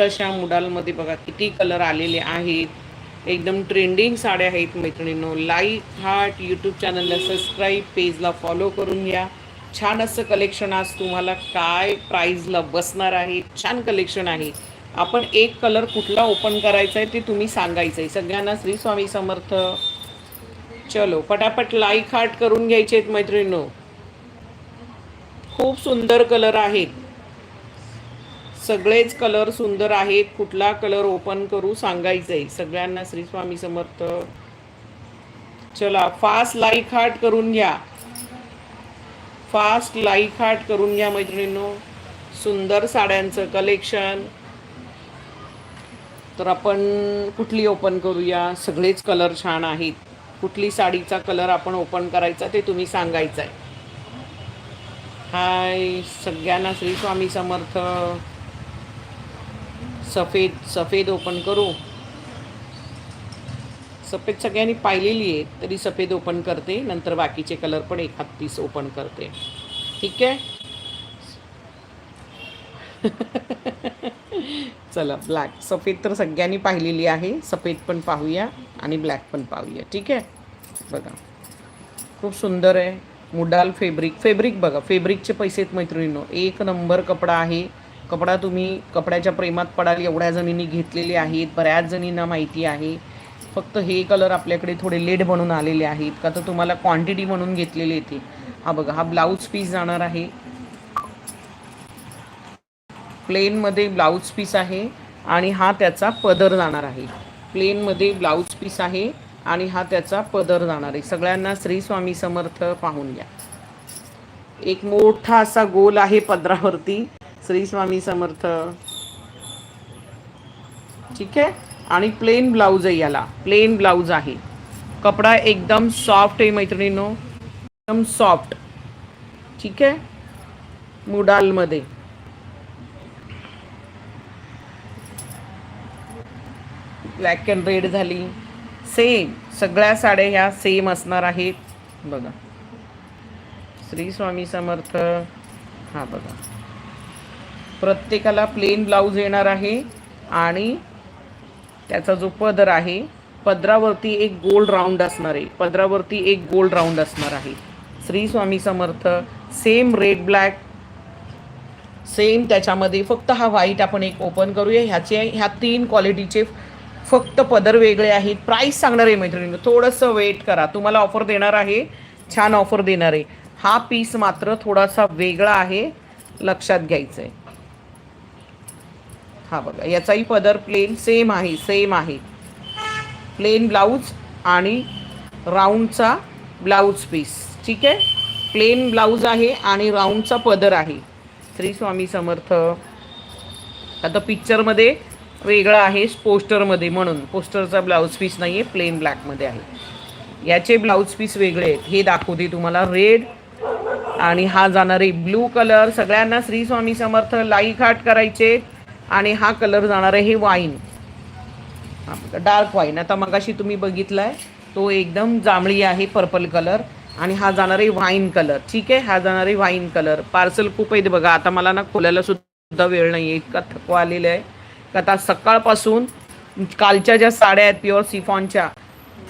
अशा मुडालमध्ये बघा किती कलर आलेले आहेत. एकदम ट्रेंडिंग साड्या आहेत मैत्रिणींनो. लाईक हार्ट यूट्यूब चॅनलला सबस्क्राईब पेजला फॉलो करून घ्या. छान असं कलेक्शन आज तुम्हाला काय प्राईजला बसणार आहे. छान कलेक्शन आहे. आपण एक कलर कुठला ओपन करायचा आहे ते तुम्ही सांगायचं आहे सगळ्यांना श्री स्वामी समर्थ. चलो पटापट लाईक हार्ट करून घ्यायचे आहेत मैत्रिणींनो. खूप सुंदर कलर आहेत. सगळेच कलर सुंदर आहेत. कुठला कलर ओपन करू सांगायचं आहे सगळ्यांना श्री स्वामी समर्थ. चला फास्ट लाईक हार्ट करून घ्या. फास्ट लाईक हार्ट करून घ्या मैत्रिणींनो. सुंदर साड्यांचं कलेक्शन तर आपण कुठली ओपन करूया? सगळेच कलर छान आहेत. कुठली साडीचा कलर आपण ओपन करायचा ते तुम्ही सांगायचं आहे हाय सगळ्यांना श्री स्वामी समर्थ. सफेद सफेद ओपन करू. सफेद सगळ्यांनी पाहिलेली आहे तरी सफेद ओपन करते नंतर बाकीचे कलर पण एक पीस ओपन करते. ठीक आहे? चला ब्लॅक सफेद तर सगळ्यांनी पाहिलेली आहे सफेद पण पाहूया आणि ब्लॅक पण पाहूया. ठीक आहे? बघा. खूप सुंदर आहे. मुडाल फेब्रिक फेब्रिक बघा. फेब्रिकचे पैसे आहेत मैत्रिणींनो. एक नंबर कपडा आहे. कपडा तुम्ही कपड्याच्या प्रेमात पडाल एवढ्या जणींनी घेतलेले आहेत बऱ्याच जणींना माहिती आहे. फक्त हे कलर आपल्याकडे थोडे लेट बनून आलेले आहेत का तर तुम्हाला क्वांटिटी म्हणून घेतलेले येते. हा बघा हा ब्लाऊज पीस जाणार आहे. प्लेनमध्ये ब्लाऊज पीस आहे आणि हा त्याचा पदर जाणार आहे. प्लेनमध्ये ब्लाऊज पीस आहे आणि हा त्याचा पदर जाणार आहे. सगळ्यांना श्री स्वामी समर्थ पाहून घ्या. एक मोठा असा गोल आहे पदरावरती. श्री स्वामी समर्थ. ठीक आहे? आणि प्लेन ब्लाऊज आहे याला. प्लेन ब्लाऊज आहे. कपडा एकदम सॉफ्ट आहे मैत्रिणीनो. एकदम सॉफ्ट ठीक आहे? मुडालमध्ये. ब्लॅक अँड रेड झाली. सेम सगळ्या साड्या ह्या सेम असणार आहेत. बघा. श्री स्वामी समर्थ. हा बघा. प्रत्येकाला प्लेन ब्लाऊज येणार आहे आणि त्याचा जो पदर आहे पदरावरती एक गोल्ड राऊंड असणार आहे. पदरावरती एक गोल्ड राऊंड असणार आहे. Shri Swami Samarth same red black same त्याच्यामध्ये फक्त हा व्हाईट आपण एक ओपन करूया. ह्याचे ह्या तीन क्वालिटीचे फक्त पदर वेगळे आहेत. प्राईस सांगणार आहे मैत्रिणी थोडंसं वेट करा. तुम्हाला ऑफर देणार आहे. छान ऑफर देणार आहे. हा पीस मात्र थोडासा वेगळा आहे. लक्षात घ्यायचं आहे हा बघा याचाही पदर प्लेन सेम आहे सेम आहे. प्लेन ब्लाऊज आणि राऊंडचा ब्लाऊज पीस ठीक आहे? प्लेन ब्लाऊज आहे आणि राऊंडचा पदर आहे. श्री स्वामी समर्थ. आता पिक्चरमध्ये वेगळं आहे पोस्टरमध्ये म्हणून. पोस्टरचा ब्लाऊज पीस नाही आहे प्लेन ब्लॅकमध्ये आहे. याचे ब्लाऊज पीस वेगळे आहेत. हे दाखवते तुम्हाला. रेड आणि हा जाणारे ब्लू कलर सगळ्यांना श्री स्वामी समर्थ लाईक हार्ट करायचे. आणि हा कलर जाणार आहे हे वाईन. Dark wine. आता मगाशी तुम्ही बघितलाय तो एकदम जांभळी आहे पर्पल कलर. आणि हा जाणार आहे वाईन कलर. ठीक आहे? हा जाणार आहे वाईन कलर. पार्सल खूप आहे बघा. आता मला ना खोलायला सुद्धा वेळ नाही आहे इतका थकवा आलेला आहे. का आता सकाळपासून कालच्या ज्या साड्या आहेत प्युअर सिफॉनच्या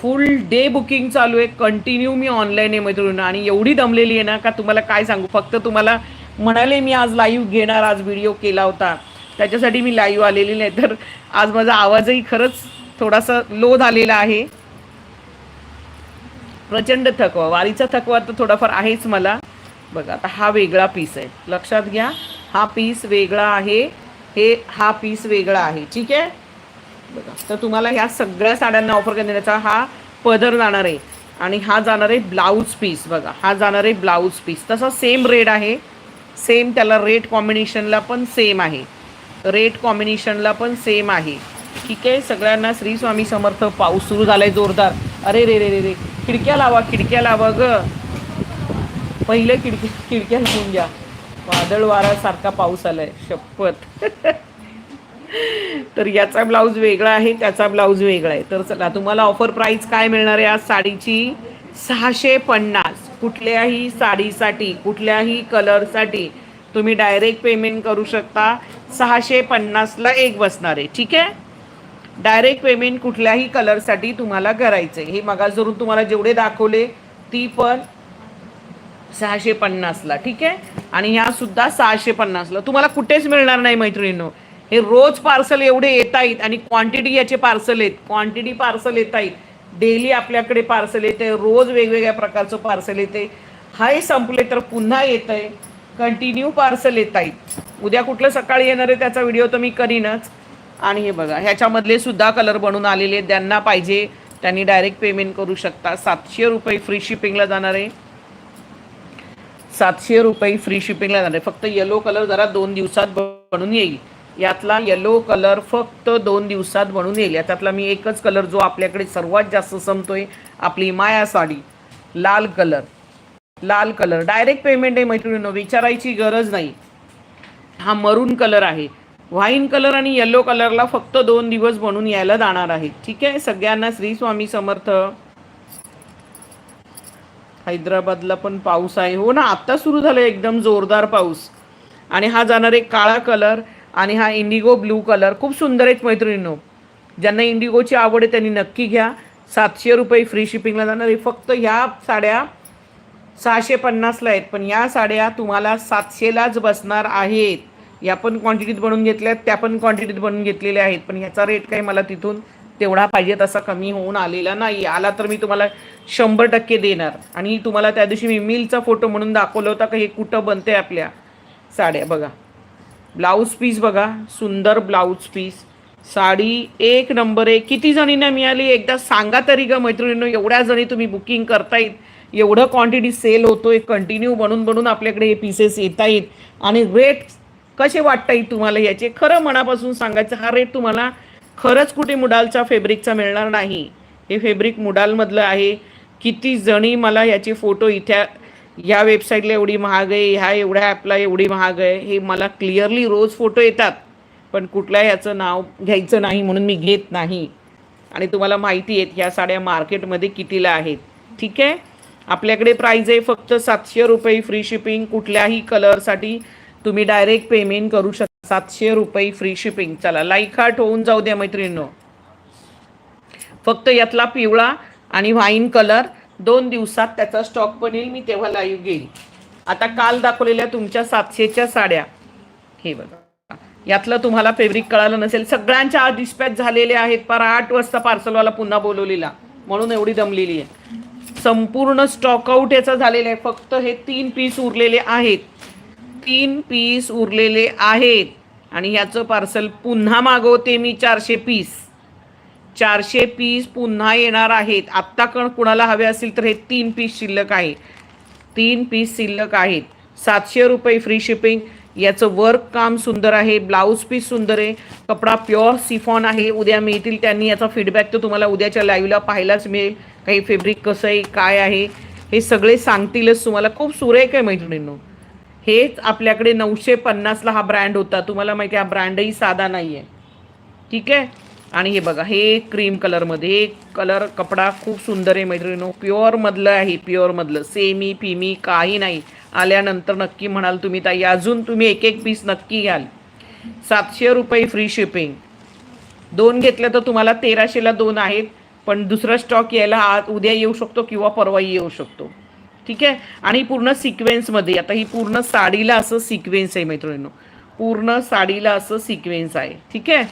फुल डे बुकिंग चालू आहे. कंटिन्यू मी ऑनलाईन आहे मैत्रिणी आणि एवढी दमलेली आहे ना का तुम्हाला काय सांगू? फक्त तुम्हाला म्हणाले मी आज लाईव्ह घेणार आज व्हिडिओ केला होता. त्याच्यासाठी मी लाईव्ह आलेली नाही तर आज माझा आवाजही खरंच थोडासा लो झालेला आहे. प्रचंड थकवा वारीचा थकवा तर थोडाफार आहेच मला. बघा आता हा वेगळा पीस आहे. लक्षात घ्या हा पीस वेगळा आहे हे हा पीस वेगळा आहे. ठीक आहे? बघा तर तुम्हाला ह्या सगळ्या साड्यांना ऑफर करण्याचा हा पदर जाणार आहे. आणि हा जाणार आहे ब्लाऊज पीस बघा हा जाणार आहे ब्लाऊज पीस तसा सेम रेड आहे. सेम त्याला रेट कॉम्बिनेशनला पण सेम आहे. रेट कॉम्बिनेशनला पण सेम आहे. ठीक आहे? सगळ्यांना श्री स्वामी समर्थ पाऊस सुरू झालाय जोरदार. अरे रे रे रे रे. खिडक्या लावा खिडक्या लावा ग. पहिले खिडकी खिडक्या लावून घ्या. वादळ वारासारखा पाऊस आलाय. शपथ. तर याचा ब्लाऊज वेगळा आहे त्याचा ब्लाऊज वेगळा आहे. तर चला तुम्हाला ऑफर प्राईस काय मिळणार आहे आज साडीची? सहाशे पन्नास. कुठल्याही साडीसाठी कुठल्याही कलरसाठी तुम्ही डायरेक्ट पेमेंट करू शकता. सहाशे पन्नासला एक बसणार आहे ठीक आहे? डायरेक्ट पेमेंट कुठल्याही कलरसाठी तुम्हाला करायचं आहे हे मगाजवरून तुम्हाला जेवढे दाखवले ती पण सहाशे पन्नासला ठीक आहे? आणि ह्या सुद्धा सहाशे पन्नासला. तुम्हाला कुठेच मिळणार नाही मैत्रिणींनो. हे रोज पार्सल एवढे येत आहेत आणि क्वांटिटी याचे पार्सल आहेत. क्वांटिटी पार्सल येत आहेत. डेली आपल्याकडे पार्सल येते. रोज वेगवेगळ्या प्रकारचं पार्सल येते. हाय संपले तर पुन्हा येत आहे कंटिन्यू पार्सल येत आहेत उद्या कुठलं सकाळी येणार आहे त्याचा व्हिडिओ तर मी करीनच. आणि हे बघा ह्याच्यामधले सुद्धा कलर बनून आलेले आहेत. ज्यांना पाहिजे त्यांनी डायरेक्ट पेमेंट करू शकता. सातशे रुपये फ्री शिपिंगला जाणार आहे. सातशे रुपये फ्री शिपिंगला जाणार आहे. फक्त येलो कलर जरा दोन दिवसात बनून येईल. यातला येलो कलर फक्त दोन दिवसात बनून येईल. याच्यातला मी एकच कलर जो आपल्याकडे सर्वात जास्त संपतोय आपली माया साडी. लाल कलर लाल कलर. डायरेक्ट पेमेंट आहे मैत्रिणींनो विचारायची गरज नाही. हा मरून कलर आहे. व्हाईन कलर आणि येलो कलरला फक्त दोन दिवस बनून यायला जाणार आहे. ठीक आहे? सगळ्यांना श्री स्वामी समर्थ. हैदराबादला पण पाऊस आहे. हो ना आत्ता सुरू झालं एकदम जोरदार पाऊस. आणि हा जाणार एक काळा कलर आणि हा इंडिगो ब्लू कलर खूप सुंदर आहेत मैत्रिणींनो. ज्यांना इंडिगोची आवड आहे त्यांनी नक्की घ्या. सातशे रुपये फ्री शिपिंगला जाणार आहे. फक्त ह्या साड्या सहाशे पन्नासला आहेत. पण या साड्या तुम्हाला सातशेलाच बसणार आहेत. या पण क्वांटिटीत बनवून घेतल्या आहेत त्या पण क्वांटिटीत बनवून घेतलेल्या आहेत. पण ह्याचा रेट काही मला तिथून तेवढा पाहिजे तसा कमी होऊन आलेला नाही. आला तर मी तुम्हाला शंभर टक्के देणार. आणि तुम्हाला त्या दिवशी मी मिलचा फोटो म्हणून दाखवला होता का हे कुठं बनते आपल्या साड्या बघा. ब्लाऊज पीस बघा सुंदर ब्लाऊज पीस. साडी एक नंबर आहे. किती जणींना मिळाली? एकदा सांगा तरी ग मैत्रिणींनो एवढ्या जणी तुम्ही बुकिंग करतायत. एवढं क्वांटिटी सेल होतो आहे कंटिन्यू बनून बनून आपल्याकडे हे पीसेस येत आहेत. आणि रेट कसे वाटतायत तुम्हाला याचे? खरं मनापासून सांगायचं हा रेट तुम्हाला खरंच कुठे मुडालचा फेब्रिकचा मिळणार नाही. हे फेब्रिक मुडालमधलं आहे. किती जणी मला याचे फोटो इथ्या या वेबसाईटला एवढी महाग आहे ह्या एवढ्या ॲपला एवढी महाग आहे हे मला क्लिअरली रोज फोटो येतात. पण कुठल्या ह्याचं नाव घ्यायचं नाही म्हणून मी घेत नाही. आणि तुम्हाला माहिती आहेत ह्या साड्या मार्केटमध्ये कितीला आहेत. ठीक आहे? आपल्याकडे प्राईज आहे फक्त सातशे रुपये फ्री शिपिंग कुठल्याही कलरसाठी तुम्ही डायरेक्ट पेमेंट करू शकता. सातशे रुपये फ्री शिपिंग चला लाईक हार्ट होऊन जाऊ द्या मैत्रिणींनो. फक्त यातला पिवळा आणि व्हाईन कलर दोन दिवसात त्याचा स्टॉक पण येईल मी तेव्हा लाईव्ह घेईल आता काल दाखवलेल्या तुमच्या सातशेच्या साड्या. हे बघा. यातलं तुम्हाला फेब्रिक कळालं नसेल. सगळ्यांच्या आज डिस्पॅच झालेल्या आहेत. पर आठ वाजता पार्सलवाला पुन्हा बोलवलेला. म्हणून एवढी दमलेली आहे. संपूर्ण स्टॉकआउट याचा झालेला आहे. फक्त हे तीन पीस उरलेले आहेत. तीन पीस उरलेले आहेत. आणि ह्याचं पार्सल पुन्हा मागवते मी चारशे पीस चारशे पीस पुन्हा येणार आहेत. आत्ता कण कुणाला हवे असतील तर हे तीन पीस शिल्लक आहे. तीन पीस शिल्लक आहेत. सातशे रुपये फ्री शिपिंग याचं वर्क काम सुंदर आहे. ब्लाऊज पीस सुंदर आहे. कपडा प्युअर सिफॉन आहे. उद्या मिळतील त्यांनी याचा फीडबॅक तर तुम्हाला उद्याच्या लाईव्हला पाहायलाच मिळेल. काही फेब्रिक कसं आहे काय आहे हे सगळे सांगतीलच तुम्हाला. खूप सुरेख आहे मैत्रिणींनो. हेच आपल्याकडे नऊशे पन्नासला हा ब्रँड होता. तुम्हाला माहिती आहे हा ब्रँडही साधा नाही आहे ठीक आहे? आणि हे बघा हे क्रीम कलरमध्ये हे कलर कपडा खूप सुंदर आहे मैत्रिणीनो. प्युअरमधलं आहे प्युअरमधलं सेमी फिमी काही नाही. आल्यानंतर नक्की म्हणाल तुम्ही ताई अजून तुम्ही एक एक पीस नक्की घ्याल. सातशे रुपये फ्री शिपिंग दोन घेतलं तर तुम्हाला तेराशेला दोन आहेत. पण दुसरा स्टॉक यायला आज उद्या येऊ शकतो किंवा परवाही येऊ शकतो. ठीक आहे? आणि पूर्ण सिक्वेन्समध्ये आता ही पूर्ण साडीला असं सिक्वेन्स आहे मैत्रिणींनो. पूर्ण साडीला असं सिक्वेन्स आहे. ठीक आहे?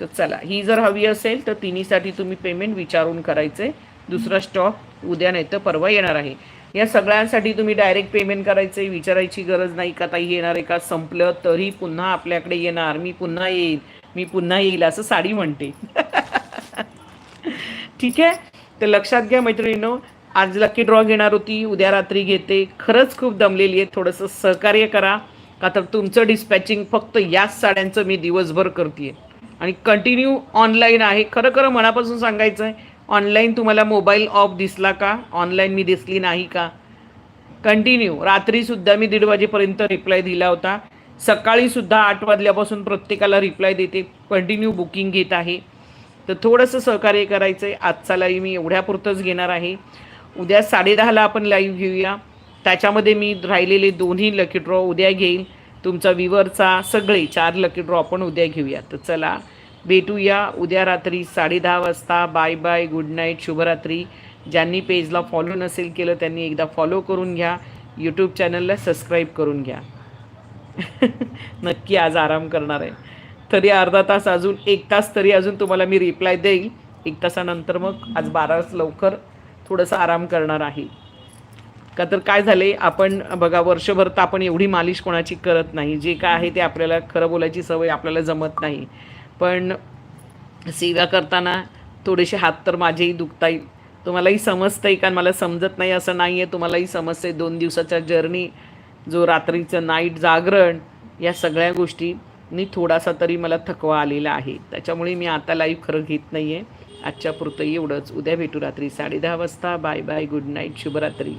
तर चला ही जर हवी असेल तर तिन्हीसाठी तुम्ही पेमेंट विचारून करायचे. दुसरा स्टॉक उद्या नाही तर परवा येणार आहे. या सगळ्यांसाठी तुम्ही डायरेक्ट पेमेंट करायचे विचारायची गरज नाही का ताई येणार आहे का? संपलं तरी पुन्हा आपल्याकडे येणार मी पुन्हा येईल मी पुन्हा येईल असं साडी म्हणते. ठीक आहे? तर लक्षात घ्या मैत्रिणीनं आज लकी ड्रॉ घेणार होती उद्या रात्री घेते. खरंच खूप दमलेली आहे. थोडंसं सहकार्य करा. का तर तुमचं डिस्पॅचिंग फक्त याच साड्यांचं मी दिवसभर करते आणि कंटिन्यू ऑनलाईन आहे. खरं खरं मनापासून सांगायचं आहे ऑनलाईन तुम्हाला मोबाईल ऑफ दिसला का? ऑनलाईन मी दिसली नाही का? कंटिन्यू रात्रीसुद्धा मी दीड वाजेपर्यंत रिप्लाय दिला होता. सकाळीसुद्धा आठ वाजल्यापासून प्रत्येकाला रिप्लाय देते. कंटिन्यू बुकिंग घेत आहे. तर थोडंसं सहकार्य करायचं आहे आजचा लाईव्ह मी एवढ्यापुरतंच घेणार आहे. उद्या साडेदहाला आपण लाईव्ह घेऊया. त्याच्यामध्ये मी राहिलेले दोन्ही लकी ड्रॉ उद्या घेईन तुमचा विवरचा सगळे चार लकी ड्रॉ आपण उद्या घेऊया. तर चला भेटूया उद्या रात्री साडे दहा वाजता. बाय बाय गुड नाईट शुभरात्री. ज्यांनी पेजला फॉलो नसेल केलं त्यांनी एकदा फॉलो करून घ्या. यूट्यूब चॅनलला सबस्क्राईब करून घ्या. नक्की आज आराम करणार आहे. तरी अर्धा तास अजून एक तास तरी अजून तुम्हाला मी रिप्लाय देईल. एक तासानंतर मग आज बारा लवकर थोडंसं आराम करणार आहे. का तर काय झाले आपण बघा वर्षभर तर आपण एवढी मालिश कोणाची करत नाही. जे काय आहे ते आपल्याला खरं बोलायची सवय आपल्याला जमत नाही. पण सेवा करताना थोडेसे हात तर माझेही दुखता येईल तुम्हालाही समजतं आहे का? मला समजत नाही असं नाही आहे तुम्हालाही समजतं आहे दोन दिवसाचा जर्नी जो रात्रीचं नाईट जागरण या सगळ्या गोष्टी. नी थोडासा तरी मला थकवा आलेला आहे. त्याच्यामुळे मी आता लाईव्ह खरं घेत नाही आहे आजच्या पुरतं एवढंच. उद्या भेटू रात्री साडेदहा वाजता. बाय बाय गुड नाईट शुभरात्री.